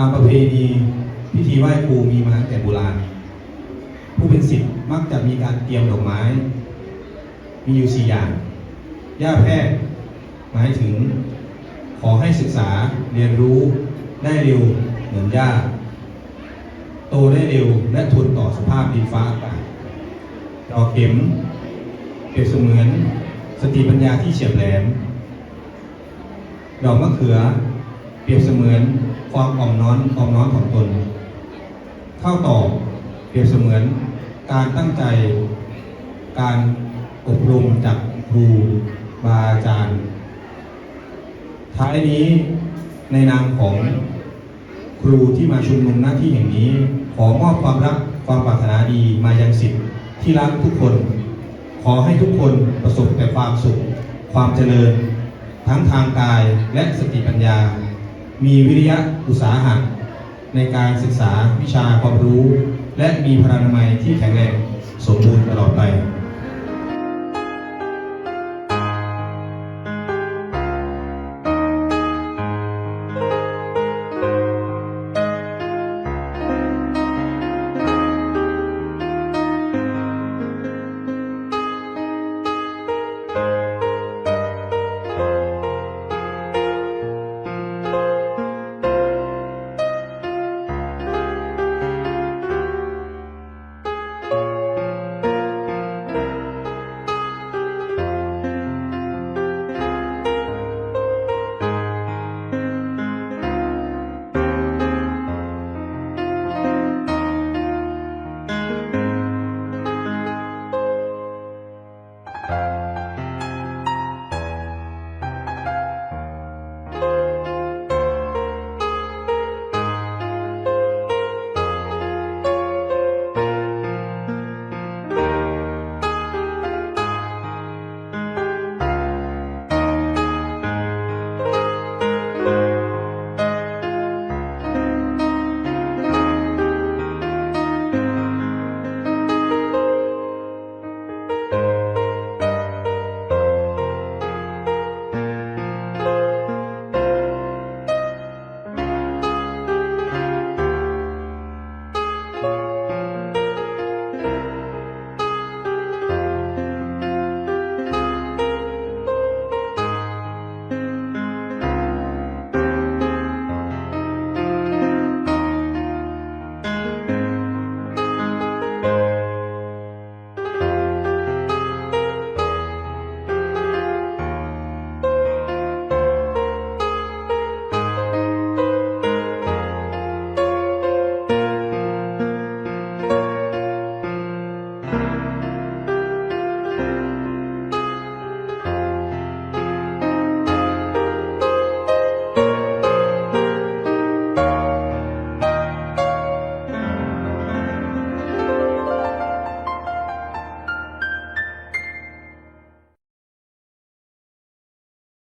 ามประเพณีพิธีไหว้ครูมีมาตั้งแต่โบราณ ผู้เป็นศิษย์มักจะมีการเตรียมดอกไม้ มีอยู่สี่อย่าง ย่าแพทย์หมายถึง ขอให้ศึกษาเรียนรู้ได้เร็วเหมือนย่า โตได้เร็วและทนต่อสภาพดินฟ้าอากาศดอกเข็มเปรียบเสมือนสติปัญญาที่เฉียบแหลม ดอกมะเขือ เปรียบเสมือน ความอ่อมน้อมอ่อมน้อมของตน เข้าวตอเปรียบเสมือนการตั้งใจ การอบรมจากครูบาอาจารย์ ท้ายนี้ในนามของครูที่มาชุมนุมหน้าที่แห่งนี้ ขอมอบความรักความปรารถนาดีมายังสิทธิ์ที่รักทุกคน ขอให้ทุกคนประสบแต่ความสุข ความเจริญ ทั้งทางกายและสติปัญญา มีวิริยะอุตสาหะในการศึกษาวิชาความรู้ และมีพลานามัยที่แข็งแรงสมบูรณ์ตลอดไป